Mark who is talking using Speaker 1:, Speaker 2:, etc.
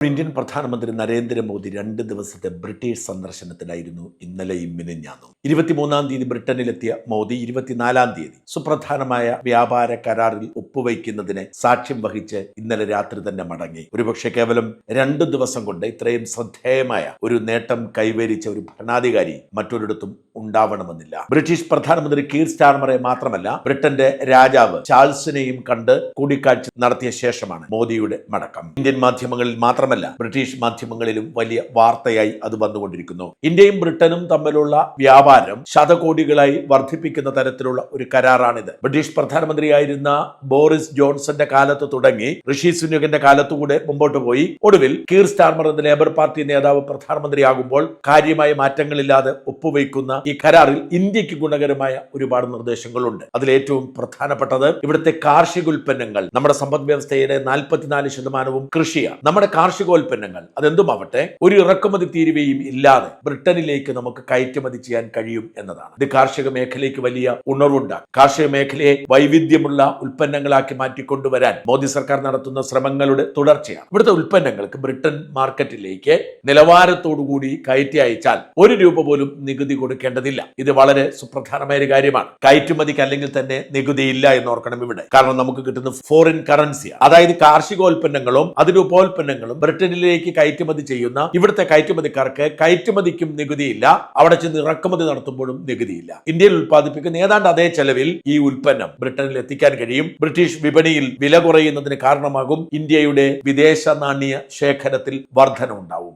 Speaker 1: Indian പ്രധാനമന്ത്രി നരേന്ദ്രമോദി രണ്ട് ദിവസത്തെ ബ്രിട്ടീഷ് സന്ദർശനത്തിലായിരുന്നു ഇന്നലെയും മിനിഞ്ഞാന്നും ഇരുപത്തിമൂന്നാം തീയതി ബ്രിട്ടനിലെത്തിയ മോദി ഇരുപത്തിനാലാം തീയതി. സുപ്രധാനമായ വ്യാപാര കരാറിൽ ഒപ്പുവയ്ക്കുന്നതിന് സാക്ഷ്യം വഹിച്ച് ഇന്നലെ രാത്രി തന്നെ മടങ്ങി. ഒരുപക്ഷെ കേവലം രണ്ടു ദിവസം കൊണ്ട് ഇത്രയും ശ്രദ്ധേയമായ ഒരു നേട്ടം കൈവരിച്ച ഒരു ഭരണാധികാരി മറ്റൊരിടത്തും ഉണ്ടാവണമെന്നില്ല. ബ്രിട്ടീഷ് പ്രധാനമന്ത്രി കീർ സ്റ്റാർമറെ മാത്രമല്ല ബ്രിട്ടന്റെ രാജാവ് ചാൾസിനെയും കണ്ട് കൂടിക്കാഴ്ച നടത്തിയ ശേഷമാണ് മോദിയുടെ മടക്കം. ഇന്ത്യൻ മാധ്യമങ്ങളിൽ മാത്രമല്ല ബ്രിട്ടീഷ് മാധ്യമങ്ങളിലും വലിയ വാർത്തയായി അത് വന്നുകൊണ്ടിരിക്കുന്നു. ഇന്ത്യയും ബ്രിട്ടനും തമ്മിലുള്ള വ്യാപാരം ശതകോടികളായി വർദ്ധിപ്പിക്കുന്ന തരത്തിലുള്ള ഒരു കരാറാണിത്. ബ്രിട്ടീഷ് പ്രധാനമന്ത്രിയായിരുന്ന ബോറിസ് ജോൺസന്റെ കാലത്ത് തുടങ്ങി ഋഷി സുനകിന്റെ കാലത്തുകൂടെ മുമ്പോട്ട് പോയി. ഒടുവിൽ കീർ സ്റ്റാർമർ എന്ന ലേബർ പാർട്ടി നേതാവ് പ്രധാനമന്ത്രിയാകുമ്പോൾ കാര്യമായ മാറ്റങ്ങളില്ലാതെ ഒപ്പുവയ്ക്കുന്ന ഈ കരാറിൽ ഇന്ത്യയ്ക്ക് ഗുണകരമായ ഒരുപാട് നിർദ്ദേശങ്ങളുണ്ട്. അതിലേറ്റവും പ്രധാനപ്പെട്ടത് ഇവിടുത്തെ കാർഷിക ഉൽപ്പന്നങ്ങൾ. നമ്മുടെ സമ്പദ് വ്യവസ്ഥയുടെ നാൽപ്പത്തിനാല് ശതമാനവും കൃഷിയാണ്. നമ്മുടെ കാർഷികോൽപ്പന്നങ്ങൾ അതെന്തുമാവട്ടെ ഒരു ഇറക്കുമതി തീരുവയും ഇല്ലാതെ ബ്രിട്ടനിലേക്ക് നമുക്ക് കയറ്റുമതി ചെയ്യാൻ കഴിയും എന്നതാണ്. ഇത് കാർഷിക മേഖലയ്ക്ക് വലിയ ഉണർവുണ്ടാകും കാർഷിക മേഖലയെ വൈവിധ്യമുള്ള ഉൽപ്പന്നങ്ങളാക്കി മാറ്റിക്കൊണ്ടുവരാൻ മോദി സർക്കാർ നടത്തുന്ന ശ്രമങ്ങളുടെ തുടർച്ചയാണ്. ഇവിടുത്തെ ഉൽപ്പന്നങ്ങൾക്ക് ബ്രിട്ടൻ മാർക്കറ്റിലേക്ക് നിലവാരത്തോടുകൂടി കയറ്റി അയച്ചാൽ ഒരു രൂപ പോലും നികുതി കൊടുക്കേണ്ടതില്ല. ഇത് വളരെ സുപ്രധാനമായ ഒരു കാര്യമാണ്. കയറ്റുമതിക്ക് അല്ലെങ്കിൽ തന്നെ നികുതി ഇല്ല എന്ന് ഓർക്കണം ഇവിടെ. കാരണം നമുക്ക് കിട്ടുന്ന ഫോറിൻ കറൻസി അതായത് കാർഷികോൽപ്പന്നങ്ങളും അതിന്റെ ഉപോൽപ്പന്നങ്ങളും ബ്രിട്ടനിലേക്ക് കയറ്റുമതി ചെയ്യുന്ന ഇവിടുത്തെ കയറ്റുമതിക്കാർക്ക് കയറ്റുമതിക്കും നികുതിയില്ല അവിടെ ചെന്ന് ഇറക്കുമതി നടത്തുമ്പോഴും നികുതിയില്ല ഇന്ത്യയിൽ ഉൽപ്പാദിപ്പിക്കുന്ന ഏതാണ്ട് അതേ ചെലവിൽ ഈ ഉൽപ്പന്നം ബ്രിട്ടനിൽ എത്തിക്കാൻ കഴിയും. വിപണിയിൽ വില കുറയുന്നതിന് കാരണമാകും ഇന്ത്യയുടെ വിദേശ നാണ്യ ശേഖരത്തിൽ വർധന ഉണ്ടാവും